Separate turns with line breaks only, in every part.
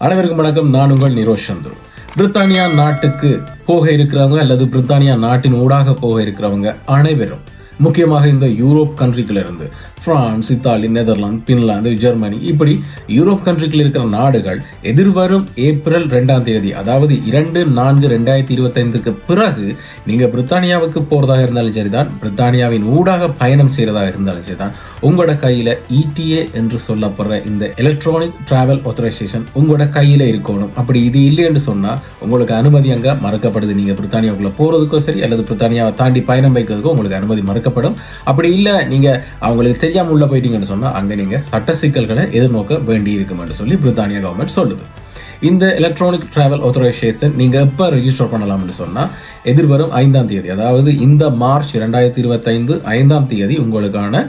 அனைவருக்கும் வணக்கம். நான் உங்கள் நிரோஷ் சந்துரு. பிரித்தானியா நாட்டுக்கு போக இருக்கிறவங்க அல்லது பிரித்தானியா நாட்டின் ஊடாக போக இருக்கிறவங்க அனைவரும் முக்கியமாக இந்த Europe கண்ட்ரிகளிலிருந்து France Italy Netherlands Finland Germany இப்படி யூரோப் கண்ட்ரிக்கில் இருக்கிற நாடுகள் எதிர்வரும் ஏப்ரல் ரெண்டாம் தேதி அதாவது இரண்டு நான்கு ரெண்டாயிரத்தி இருபத்தைந்துக்கு பிறகு நீங்கள் பிரித்தானியாவுக்கு போகிறதாக இருந்தாலும் சரிதான் பிரித்தானியாவின் ஊடாக பயணம் செய்கிறதாக இருந்தாலும் சரிதான். உங்களோட கையில் இடிஏ என்று சொல்லப்படுற இந்த எலக்ட்ரானிக் டிராவல் ஆத்தரைசேஷன் உங்களோட கையில் இருக்கணும். அப்படி இது இல்லைன்னு சொன்னால் உங்களுக்கு அனுமதி அங்கே மறக்கப்படுது. நீங்கள் பிரித்தானியாவுக்குள்ள போகிறதுக்கோ சரி அல்லது பிரித்தானியாவை தாண்டி பயணம் வைக்கிறதுக்கோ உங்களுக்கு அனுமதி மறுக்கப்படும். அப்படி இல்லை நீங்கள் அவங்களுக்கு தெரியும் உள்ள போயிட்டீங்கன்னு சொன்னால் அங்கே நீங்கள் சட்ட சிக்கல்களை எதிர்நோக்க வேண்டி இருக்கும்னு சொல்லி பிரித்தானிய கவர்மெண்ட் சொல்லுது. இந்த எலக்ட்ரானிக் டிராவல் ஆத்தரைசேஷன் நீங்கள் எப்போ ரெஜிஸ்டர் பண்ணலாம்னு சொன்னால் எதிர்வரும் ஐந்தாம் தேதி அதாவது இந்த மார்ச் ரெண்டாயிரத்தி இருபத்தைந்து ஐந்தாம் தேதி உங்களுக்கான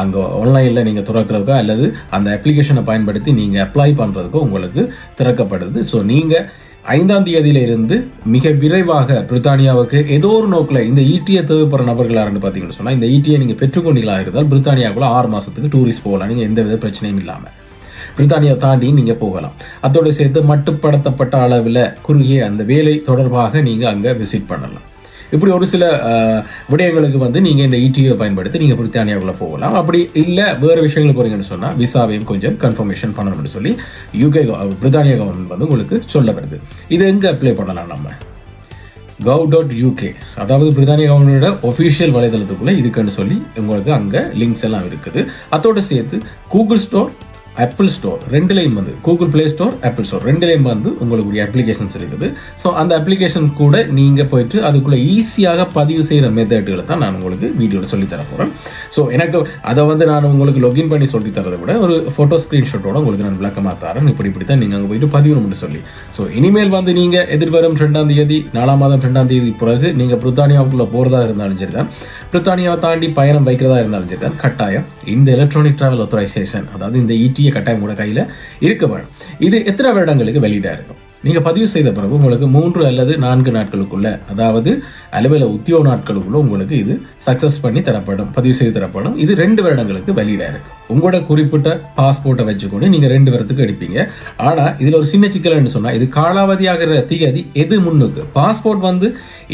அங்கே ஆன்லைனில் நீங்கள் திறக்கிறதுக்கோ அல்லது அந்த அப்ளிகேஷனை பயன்படுத்தி நீங்கள் அப்ளை பண்ணுறதுக்கோ உங்களுக்கு திறக்கப்படுது. ஸோ நீங்கள் ஐந்தாம் தேதியில இருந்து மிக விரைவாக பிரித்தானியாவுக்கு ஏதோ ஒரு நோக்கில் இந்த ஈட்டியை தேவைப்படுற நபர்கள் யாருன்னு பார்த்தீங்கன்னு சொன்னால் இந்த ஈட்டியை நீங்கள் பெற்றுக்கொண்டீங்களா இருந்தால் பிரித்தானியாவுக்குள்ள ஆறு மாதத்துக்கு டூரிஸ்ட் போகலாம். நீங்கள் எந்த வித பிரச்சனையும் இல்லாமல் பிரித்தானியா தாண்டி நீங்கள் போகலாம். அதோடு சேர்த்து மட்டுப்படுத்தப்பட்ட அளவில் குறுகிய அந்த வேலை தொடர்பாக நீங்கள் அங்கே விசிட் பண்ணலாம். இப்படி ஒரு சில விடயங்களுக்கு வந்து நீங்கள் இந்த இடியை பயன்படுத்தி நீங்கள் பிரித்தானியாவுக்குள்ள போகலாம். அப்படி இல்லை வேறு விஷயங்களுக்கு போகிறீங்கன்னு சொன்னால் விசாவையும் கொஞ்சம் கன்ஃபர்மேஷன் பண்ணணும்னு சொல்லி யூகே பிரித்தானிய கவர்மெண்ட் வந்து உங்களுக்கு சொல்ல வருது. இது எங்கே அப்ளை பண்ணலாம் நம்ம? கவ் டாட் யூகே அதாவது பிரித்தானிய கவர்மெண்டோட ஒஃபிஷியல் வலைதளத்துக்குள்ளே இதுக்குன்னு சொல்லி உங்களுக்கு அங்கே லிங்க்ஸ் எல்லாம் இருக்குது. அதோட சேர்த்து கூகுள் ஸ்டோர் ஆப்பிள் ஸ்டோர் ரெண்டுலேயும் வந்து Google Play Store Apple Store ரெண்டுலேயும் வந்து உங்களுக்கு அப்ளிகேஷன்ஸ் இருக்குது. ஸோ அந்த அப்ளிகேஷன் கூட நீங்கள் போயிட்டு அதுக்குள்ளே ஈஸியாக பதிவு செய்கிற மெத்தட்களை தான் நான் உங்களுக்கு வீடியோவில் சொல்லித்தர போகிறேன் ஸோ எனக்கு அதை வந்து நான் உங்களுக்கு லொகின் பண்ணி சொல்லி தரதை விட ஒரு ஃபோட்டோ ஸ்க்ரீன்ஷாட்டோட உங்களுக்கு நான் விளக்கமாக தரேன். இப்படி இப்படி தான் நீங்கள் அங்கே போயிட்டு பதியணும்னு சொல்லி. ஸோ இனிமேல் வந்து நீங்கள் எதிர்வரும் ரெண்டாம் தேதி நாலாம் மாதம் ரெண்டாம் தேதி பிறகு நீங்கள் பிரித்தானியாவுக்குள்ளே போகிறதா இருந்தாலும் சரி தான் பிரித்தானியாவை தாண்டி பயணம் வைக்கிறதா இருந்தாலும் சரி தான் கட்டாயம் இந்த எலக்ட்ரானிக் டிராவல் ஒத்தரைசேஷன் அதாவது இந்த ஈட்டியை கட்டாயம் கூட கையில் இருக்க வேணும். இது எத்தனை வருடங்களுக்கு வெளியீடாக இருக்கும்? நீங்கள் பதிவு செய்த பிறகு உங்களுக்கு மூன்று அல்லது நான்கு நாட்களுக்குள்ள அதாவது அலுவல உத்தியோக நாட்களுக்குள்ள உங்களுக்கு இது சக்ஸஸ் பண்ணி தரப்படும் பதிவு செய்து தரப்படும். இது ரெண்டு வருடங்களுக்கு வெளியிடாக இருக்கு உங்களோட குறிப்பிட்ட பாஸ்போர்ட்டை வச்சுக்கொண்டு நீங்கள் ரெண்டு வருடத்துக்கு எடுப்பீங்க. ஆனால் இதில் ஒரு சின்ன சிக்கல்னு சொன்னால் இது காலாவதியாகிற திகதி எது முன்னுக்கு? பாஸ்போர்ட் வந்து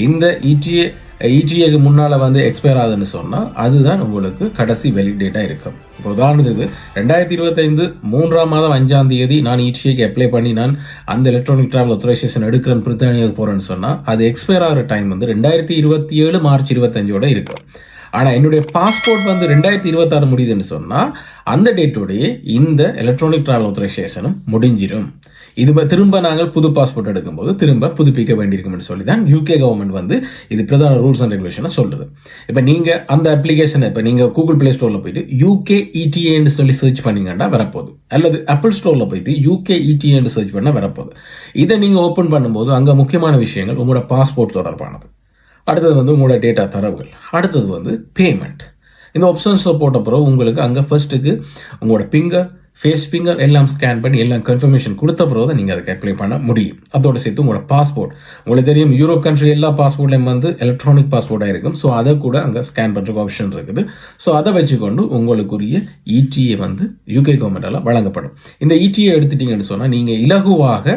இந்த இடிஏ இஜிஏக்கு முன்னால் வந்து எக்ஸ்பயர் ஆகுதுன்னு சொன்னால் அதுதான் உங்களுக்கு கடைசி வெலிடேட்டாக இருக்கும். இப்போ உதாரணத்துக்கு ரெண்டாயிரத்தி இருபத்தைந்து மூன்றாம் மாதம் அஞ்சாம் தேதி நான் இஜிஏக்கு அப்ளை பண்ணி நான் அந்த எலக்ட்ரானிக் ட்ராவல் அத்தரைசேஷன் எடுக்கிறேன் பிரித்தானியாவுக்கு போகிறேன்னு சொன்னால் அது எக்ஸ்பயர் ஆகிற டைம் வந்து ரெண்டாயிரத்தி இருபத்தி ஏழு மார்ச் இருபத்தஞ்சோட இருக்கும். ஆனால் என்னுடைய பாஸ்போர்ட் வந்து ரெண்டாயிரத்தி இருபத்தாறு முடியுதுன்னு சொன்னால் அந்த டேட்டோடைய இந்த எலக்ட்ரானிக் ட்ராவல் ஆத்தரைசேஷனும் முடிஞ்சிடும் இது திரும்ப நாங்கள் புது பாஸ்போர்ட் எடுக்கும்போது திரும்ப புதுப்பிக்க வேண்டியிருக்கும்னு சொல்லி தான் யூகே கவர்மெண்ட் வந்து இது பிரதான ரூல்ஸ் அண்ட் ரெகுலேஷனை சொல்லுது. இப்போ நீங்கள் அந்த அப்ளிகேஷனை இப்போ நீங்கள் கூகுள் பிளே ஸ்டோரில் போயிட்டு யூகே இடிஏன்னு சொல்லி சர்ச் பண்ணீங்கன்னா வரப்போகுது. அல்லது ஆப்பிள் ஸ்டோரில் போயிட்டு யூகே இடிஏன்னு சர்ச் பண்ணால் வரப்போகுது. இதை நீங்கள் ஓப்பன் பண்ணும்போது அங்கே முக்கியமான விஷயங்கள் உங்களோட பாஸ்போர்ட் தொடர்பானது. அடுத்தது வந்து உங்களோட டேட்டா தரவுகள். அடுத்தது வந்து பேமெண்ட் இந்த ஆப்ஷன்ஸில் போட்ட பிறகு உங்களுக்கு அங்கே ஃபர்ஸ்ட்டுக்கு உங்களோட பிங்கர் ஃபேஸ் ஃபிங்கர் எல்லாம் ஸ்கேன் பண்ணி எல்லாம் கன்ஃபர்மேஷன் கொடுத்த பிறகு தான் நீங்கள் அதுக்கு அப்ளை பண்ண முடியும். அதோட சேர்த்து உங்களோட பாஸ்போர்ட் உங்களுக்கு தெரியும் யூரோப் கண்ட்ரி எல்லா பாஸ்போர்ட்லையும் வந்து எலக்ட்ரானிக் பாஸ்போர்ட்டாக இருக்கும். ஸோ அதை கூட அங்கே ஸ்கேன் பண்ணுறதுக்கு ஆப்ஷன் இருக்குது. ஸோ அதை வச்சுக்கொண்டு உங்களுக்குரிய இடிஏ வந்து யூகே கவர்மெண்டால் வழங்கப்படும். இந்த இடிஏ எடுத்துட்டீங்கன்னு சொன்னால் நீங்கள் இலகுவாக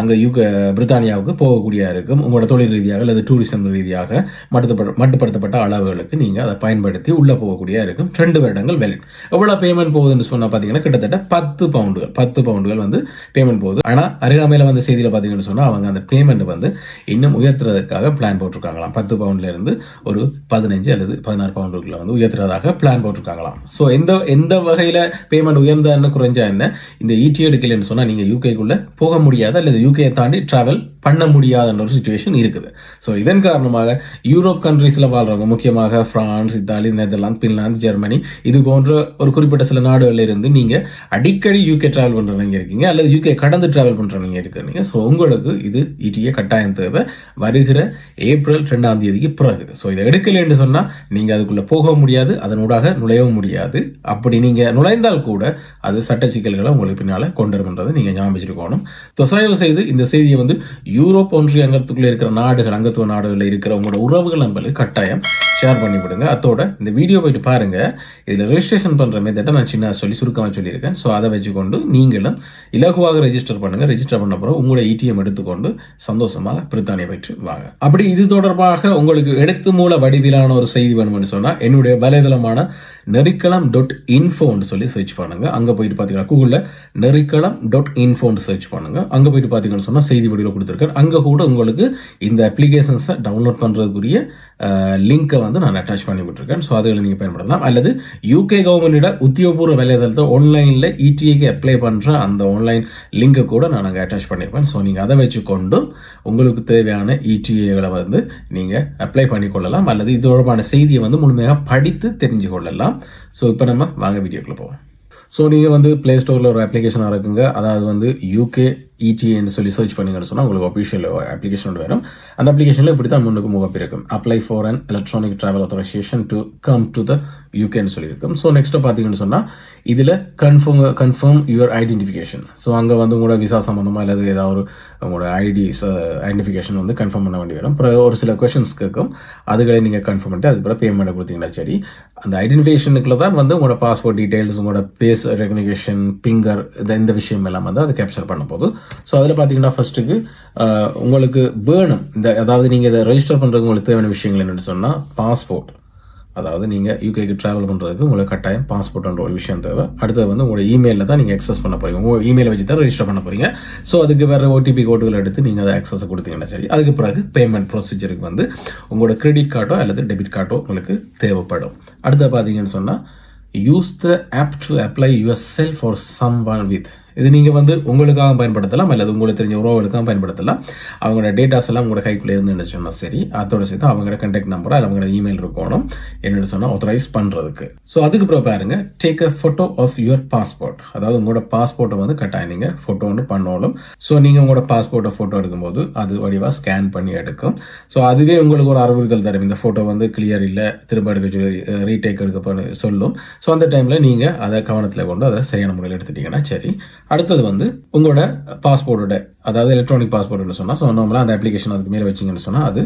அங்கே யூக பிரித்தானியாவுக்கு போகக்கூடிய இருக்கும். உங்களோட தொழில் ரீதியாக அல்லது டூரிசம் ரீதியாக மட்டுப்பட மட்டுப்படுத்தப்பட்ட அளவுகளுக்கு நீங்கள் அதை பயன்படுத்தி உள்ளே போகக்கூடிய இருக்கும். ரெண்டு வருடங்கள் வேலிட் எவ்வளோ பேமெண்ட் போகுதுன்னு சொன்னால் பார்த்தீங்கன்னா கிட்டத்தட்ட பத்து பவுண்டுகள் பத்து பவுண்டுகள் வந்து பேமெண்ட் போகுது. ஆனால் அருகாமையில் வந்து செய்தியில் பார்த்தீங்கன்னு சொன்னால் அவங்க அந்த பேமெண்ட் வந்து இன்னும் உயர்த்துறதுக்காக பிளான் போட்டிருக்காங்களாம். பத்து பவுண்ட்லேருந்து ஒரு பதினஞ்சு அல்லது பதினாறு பவுண்டுக்குள்ளே வந்து உயர்த்துறதாக பிளான் போட்டிருக்காங்களாம். ஸோ எந்த எந்த வகையில் பேமெண்ட் உயர்ந்தா என்ன குறைஞ்சா என்ன இந்த ஈட்டி எடுக்கலைன்னு சொன்னால் நீங்கள் யூகேக்குள்ளே போக முடியாது அல்லது யூகே தாண்டி டிராவல் பண்ண முடியாத ஒரு சுச்சுவேஷன் இருக்குது. ஸோ இதன் காரணமாக யூரோப் கண்ட்ரீஸில் வாழ்கிறவங்க முக்கியமாக France Italy Netherlands Finland Germany இது போன்ற ஒரு குறிப்பிட்ட சில நாடுகளில் இருந்து நீங்கள் அடிக்கடி யூகே ட்ராவல் பண்ணுறவங்க இருக்கீங்க. அல்லது யூகே கடந்து ட்ராவல் பண்ணுறவங்க இருக்கிறீங்க. ஸோ உங்களுக்கு இது இடிய கட்டாயம் தேவை. வருகிற ஏப்ரல் ரெண்டாம் தேதிக்கு பிறகு. ஸோ இதை எடுக்கலைன்னு சொன்னால் நீங்கள் அதுக்குள்ளே போக முடியாது அதனூடாக நுழையவும் முடியாது. அப்படி நீங்கள் நுழைந்தால் கூட அது சட்ட சிக்கல்களை உங்களுக்கு பின்னால் கொண்டு வரும்ன்றதை நீங்கள் ஞாபகம் வச்சுருக்கணும். தயவு செய்து இந்த செய்தியை வந்து யூரோப் ஒன்றிய அங்கத்துக்குள்ள இருக்கிற நாடுகள் அங்கத்துவ நாடுகளில் இருக்கிற உங்களோட உறவுகள் நம்மளுக்கு கட்டாயம். ஷேர் பண்ணி விடுங்க. அதோட இந்த வீடியோ போயிட்டு பாருங்க. இதில் ரெஜிஸ்ட்ரேஷன் பண்ணுற மெத்தட்டை நான் சின்ன சொல்லி சுருக்கமாக சொல்லியிருக்கேன். ஸோ அதை வச்சுக்கொண்டு நீங்களும் இலகுவாக ரெஜிஸ்டர் பண்ணுங்க. ரெஜிஸ்டர் பண்ண பிறகு உங்களோட ஏடிஎம் எடுத்துக்கொண்டு சந்தோஷமாக பிரித்தானியை பெற்று வாங்க. அப்படி இது தொடர்பாக உங்களுக்கு எழுத்து மூல வடிவிலான ஒரு செய்தி வேணும்னு சொன்னால் என்னுடைய வலைதளமான நெறிக்களம் டாட் இன்ஃபோன்னு சொல்லி சர்ச் பண்ணுங்க. அங்கே போயிட்டு பார்த்தீங்கன்னா கூகுளில் நெறிக்களம் டாட் இன்ஃபோன்னு சர்ச் பண்ணுங்க. அங்கே போயிட்டு பார்த்தீங்கன்னு சொன்னால் செய்தி வடிவில் கொடுத்துருக்காரு. அங்கே கூட உங்களுக்கு இந்த அப்ளிகேஷன்ஸை டவுன்லோட் பண்ணுறதுக்குரிய லிங்க்கை வந்து நான் அட்டாச் பண்ணி விட்டுருக்கேன். ஸோ அதில் நீங்கள் பயன்படுத்தலாம். அல்லது யூகே கவர்மெண்ட்டோட உத்தியோகபூர்வ வேலைதளத்தை ஆன்லைனில் இடிஏக்கு அப்ளை பண்ணுற அந்த ஆன்லைன் லிங்கை கூட நான் அங்கே அட்டாச் பண்ணியிருப்பேன் ஸோ நீங்கள் அதை வச்சுக்கொண்டு உங்களுக்கு தேவையான இடிஏகளை வந்து நீங்கள் அப்ளை பண்ணிக்கொள்ளலாம். அல்லது இது தொடர்பான செய்தியை வந்து முழுமையாக படித்து தெரிஞ்சு கொள்ளலாம் ஸோ இப்போ நம்ம வாங்க வீடியோக்குள்ளே போவோம். ஸோ நீங்கள் வந்து ப்ளே ஸ்டோரில் ஒரு அப்ளிகேஷனாக இருக்குங்க அதாவது வந்து யூகே இடிஏன்னு சொல்லி சர்ச் பண்ணுங்கன்னு சொன்னால் உங்களுக்கு அஃபிஷியல் அப்ளிகேஷன் வரும். அந்த அப்ளிகேஷனில் இப்படி தான் முன்னுக்கு முகப்பு இருக்கும் apply for an electronic travel authorisation to come to the யூகேன்னு சொல்லியிருக்கும். ஸோ நெக்ஸ்ட்டு பார்த்தீங்கன்னு சொன்னால் இதில் confirm confirm your identification so அங்கே வந்து உங்களோட விசா சம்மந்தமாக அல்லது ஏதாவது ஒரு உங்களோட ஐடி ஐடென்டிஃபிகேஷன் வந்து கன்ஃபார்ம் பண்ண வேண்டி வரும். அப்புறம் ஒரு சில கொஷின்ஸ் கேட்கும். அதுகளை நீங்கள் கன்ஃபார்ம் பண்ணிட்டு அதுக்கப்புறம் பேமெண்ட் கொடுத்தீங்கன்னா சரி அந்த ஐடென்டிஃபிகேஷனுக்குள்ள தான் வந்து உங்களோட பாஸ்போர்ட் டீட்டெயில்ஸ் உங்களோட பேஸ் ரெகனிகேஷன் பிங்கர் இந்த இந்த விஷயம் எல்லாம் வந்து அதை கேப்சர் பண்ண போது ஸோ அதில் பார்த்தீங்கன்னா ஃபர்ஸ்ட்டுக்கு உங்களுக்கு வேணும். இந்த அதாவது நீங்கள் இதை ரெஜிஸ்டர் பண்ணுறதுக்கு உங்களுக்கு தேவையான விஷயங்கள் என்னென்னு சொன்னால் பாஸ்போர்ட் அதாவது நீங்கள் யூகேக்கு ட்ராவல் பண்ணுறதுக்கு உங்களுக்கு கட்டாயம் பாஸ்போர்ட்ன்ற ஒரு விஷயம் தேவை. அடுத்தது வந்து உங்களோட இமெயிலில் தான் நீங்கள் அக்சஸ் பண்ண போகிறீங்க உங்கள் இமெயிலை வச்சு தான் ரெஜிஸ்டர் பண்ண போகிறீங்க ஸோ அதுக்கு வேறு ஓடிபி கோடுகள் எடுத்து நீங்கள் அதை அக்சஸ் கொடுத்தீங்கன்னா சரி அதுக்கு பிறகு பேமெண்ட் ப்ரொசீஜருக்கு வந்து உங்களோட கிரெடிட் கார்டோ அல்லது டெபிட் கார்டோ உங்களுக்கு தேவைப்படும். அடுத்து பார்த்தீங்கன்னு சொன்னால் use the app to apply yourself for someone with இது நீங்கள் வந்து உங்களுக்காக பயன்படுத்தலாம் அல்லது உங்களுக்கு தெரிஞ்ச உறவுகளுக்காக பயன்படுத்தலாம். அவங்களோட டேட்டாஸ் எல்லாம் உங்களோட கைக்குள்ளே இருந்துன்னு சொன்னால் சரி அதோட சேர்த்து அவங்களோட கண்டெக்ட் நம்பர் அல்ல அவங்களோட இமெயில் இருக்கணும். என்னென்னு சொன்னால் ஆத்தரைஸ் பண்ணுறதுக்கு ஸோ அதுக்கு அப்புறம் பாருங்க take a photo of your passport அதாவது உங்களோட பாஸ்போர்ட்டை வந்து கட்டாயம் நீங்கள் ஃபோட்டோ ஒன்று பண்ணணும். ஸோ நீங்கள் உங்களோட பாஸ்போர்ட்டை ஃபோட்டோ எடுக்கும்போது அது வடிவாக ஸ்கேன் பண்ணி எடுக்கும். ஸோ அதுவே உங்களுக்கு ஒரு அறிவுறுத்தல் தரும். இந்த ஃபோட்டோ வந்து கிளியர் இல்லை திரும்ப எடுக்க சொல்லி ரீடேக் எடுக்க சொல்லும். ஸோ அந்த டைமில் நீங்கள் அதை கவனத்தில் கொண்டு அதை சரியான முறையில் எடுத்துட்டீங்கன்னா சரி. அடுத்தது வந்து உங்களோட பாஸ்போர்ட்டோட அதாவது எலக்ட்ரானிக் பாஸ்போர்ட்னு சொன்னால் ஸோ நார்மலாக அந்த அப்ளிகேஷன் அதுக்கு மேலே வச்சிங்கன்னு சொன்னால் அது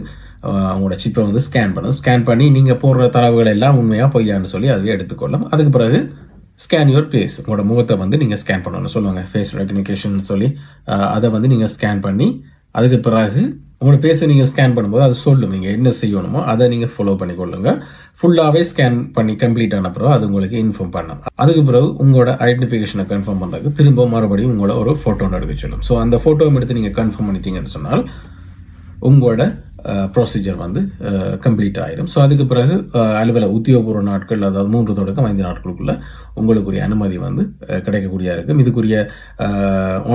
அவங்களோட சிப்பை வந்து ஸ்கேன் பண்ணும் ஸ்கேன் பண்ணி நீங்கள் போடுற தரவுகள் எல்லாம் உண்மையாக பொய்யான்னு சொல்லி அதுவே எடுத்துக்கொள்ளும். அதுக்கு பிறகு ஸ்கேன் யுவர் ஃபேஸ் உங்களோட முகத்தை வந்து நீங்கள் ஸ்கேன் பண்ணணும்னு சொல்லுவாங்க ஃபேஸ் ரெக்கனிகேஷன் சொல்லி. அதை வந்து நீங்கள் ஸ்கேன் பண்ணி அதுக்கு பிறகு உங்களோட பேச நீங்கள் ஸ்கேன் பண்ணும்போது அது சொல்லும். நீங்கள் என்ன செய்யணுமோ அதை நீங்கள் ஃபாலோ பண்ணிக்கொள்ளுங்க. ஃபுல்லாகவே ஸ்கேன் பண்ணி கம்ப்ளீட் ஆன பிறகு அது உங்களுக்கு இன்ஃபார்ம் பண்ணும். அதுக்கு பிறகு உங்களோட ஐடென்டிஃபிகேஷனை கன்ஃபார்ம் பண்ணுறதுக்கு திரும்ப மறுபடியும் உங்களோட ஒரு ஃபோட்டோ எடுக்க சொல்லும் ஸோ அந்த ஃபோட்டோவை எடுத்து நீங்கள் கன்ஃபார்ம் பண்ணிட்டீங்கன்னு சொன்னால் உங்களோட ப்ரொசீஜர் வந்து கம்ப்ளீட் ஆகிடும் ஸோ அதுக்கு பிறகு அலுவலக உத்தியோகபூர்வ நாட்கள் அதாவது மூன்று தொடக்கம் ஐந்து நாட்களுக்குள்ளே உங்களுக்குரிய அனுமதி வந்து கிடைக்கக்கூடிய இருக்கும் இதுக்குரிய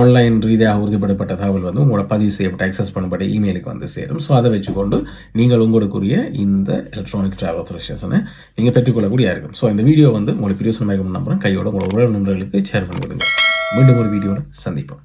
ஆன்லைன் ரீதியாக உறுதிப்படுத்தப்பட்ட தகவல் வந்து உங்களோட பதிவு செய்யப்பட்ட அக்சஸ் பண்ணப்பட்ட இமெயிலுக்கு வந்து சேரும். ஸோ அதை வச்சுக்கொண்டு நீங்கள் உங்களுக்குரிய இந்த எலக்ட்ரானிக் ட்ராவல் அத்தாரைசேஷனை நீங்கள் பெற்றுக்கொள்ளக்கூடிய இருக்கும் ஸோ இந்த வீடியோ வந்து உங்களுக்கு பிரியோசனமாக நம்புகிறேன் கையோட உங்களோட உறவு நண்பர்களுக்கு ஷேர் பண்ணி கொடுங்க மீண்டும் ஒரு வீடியோவில் சந்திப்போம்.